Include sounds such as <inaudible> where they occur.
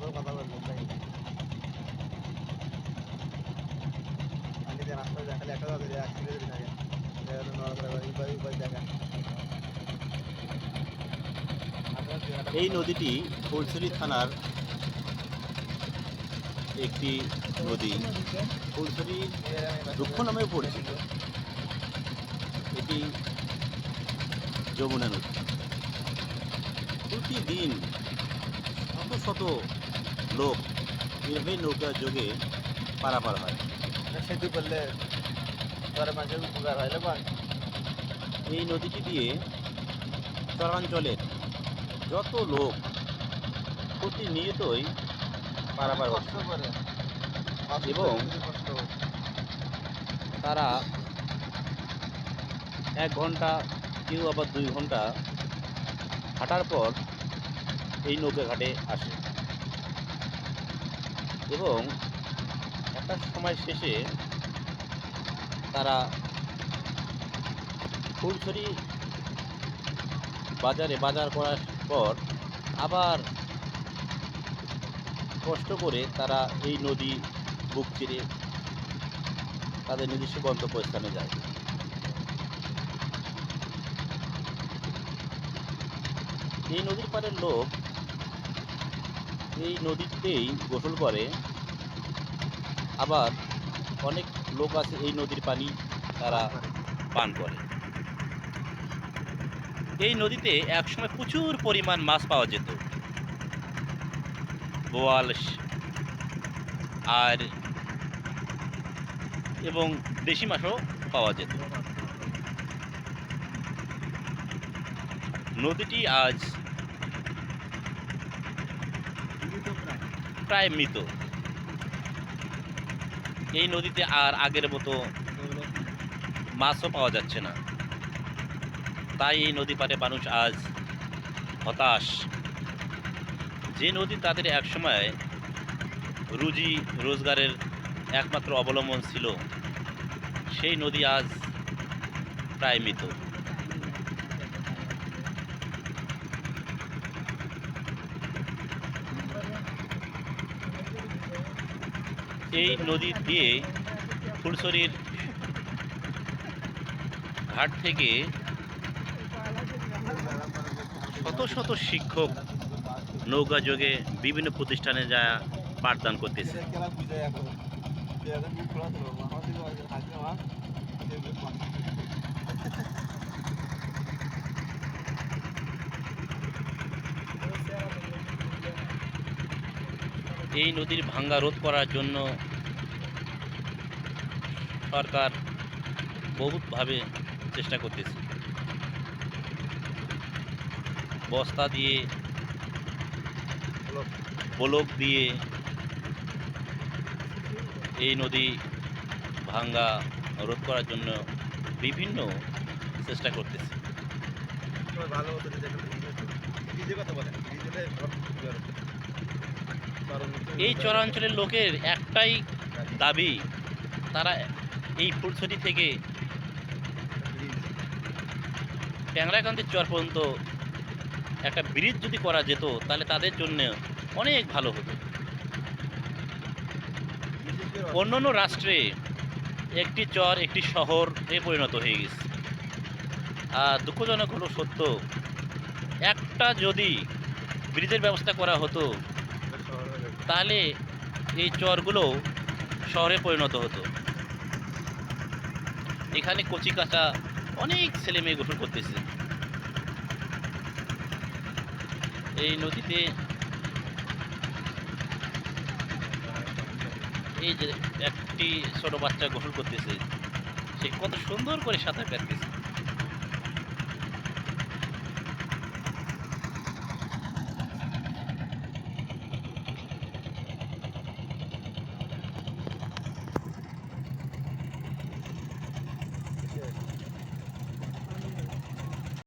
করে কথা বললাম তাই আমি রাস্তা দেখালে একটা কথা অ্যাক্সিডেন্ট থাকে এই নদীটি ফুলছড়ি থানার একটি নদী। ফুলছড়ি দুঃখ নামেও পরিচিত। এটি যমুনা নদী। প্রতিদিন শত শত লোক এভাবে নৌকা যোগে পারাপার হয়। সেতু করলে ঘরে মানুষের উপকার হয় না এই নদীটি দিয়ে চরাঞ্চলের যত লোক প্রতিনিয়তই পারাপার হচ্ছে। কষ্ট করে। এবং তারা এক ঘণ্টা কেউ আবার দুই ঘণ্টা হাঁটার পর এই নৌকা ঘাটে আসে। এবং একটা সময় শেষে তারা ফুলছড়ি বাজারে বাজার করার পর আবার কষ্ট করে তারা এই নদী বুক চিরে তাদের নিজস্ব গন্তব্যস্থানে যায়। এই নদীর পাড়ের লোক এই নদীতেই গোসল করে। আবার অনেক লোক আছে এই নদীর পানি তারা পান করে। এই নদীতে একসময় প্রচুর পরিমাণ মাছ পাওয়া যেত। বোয়াল আর এবং দেশি মাছও পাওয়া যেত। নদীটি আজ প্রায় মৃত। এই নদীতে আর আগের মতো মাছও পাওয়া যাচ্ছে না। তাই এই নদী পারে মানুষ আজ হতাশ। যে নদী তাদের একসময় রুজি রোজগারের একমাত্র অবলম্বন ছিল, সেই নদী আজ প্রায় মৃত। এই নদী দিয়ে ফুলছড়ির ঘাট থেকে শত শত শিক্ষক নৌকা যোগে বিভিন্ন প্রতিষ্ঠানে যা পাঠদান করতেছে। <laughs> এই নদীর ভাঙ্গা রোধ করার জন্য সরকার বহুতভাবে চেষ্টা করতেছে। বস্তা দিয়ে, ব্লক দিয়ে এই নদী ভাঙ্গা রোধ করার জন্য বিভিন্ন চেষ্টা করতেছে। ভালো কথা বলেন এই চরাঞ্চলের লোকের একটাই দাবি, তারা এই ফুলছড়ি থেকে ট্যাংরাকান্তির চর পর্যন্ত একটা ব্রিজ যদি করা যেত, তাহলে তাদের জন্য অনেক ভালো হতো। অন্যান্য রাষ্ট্রে একটি চর, একটি শহরে পরিণত হয়ে গেছে। আর দুঃখজনক হলো সত্য, একটা যদি ব্রিজের ব্যবস্থা করা হতো তাহলে এই চরগুলো শহরে পরিণত হতো। এখানে কচি কাঁচা অনেক ছেলে মেয়ে গোসল করতেছে। এই নদীতে এই যে একটি ছোট বাচ্চা গোসল করতেছে, সে কত সুন্দর করে সাঁতার কাটতেছে।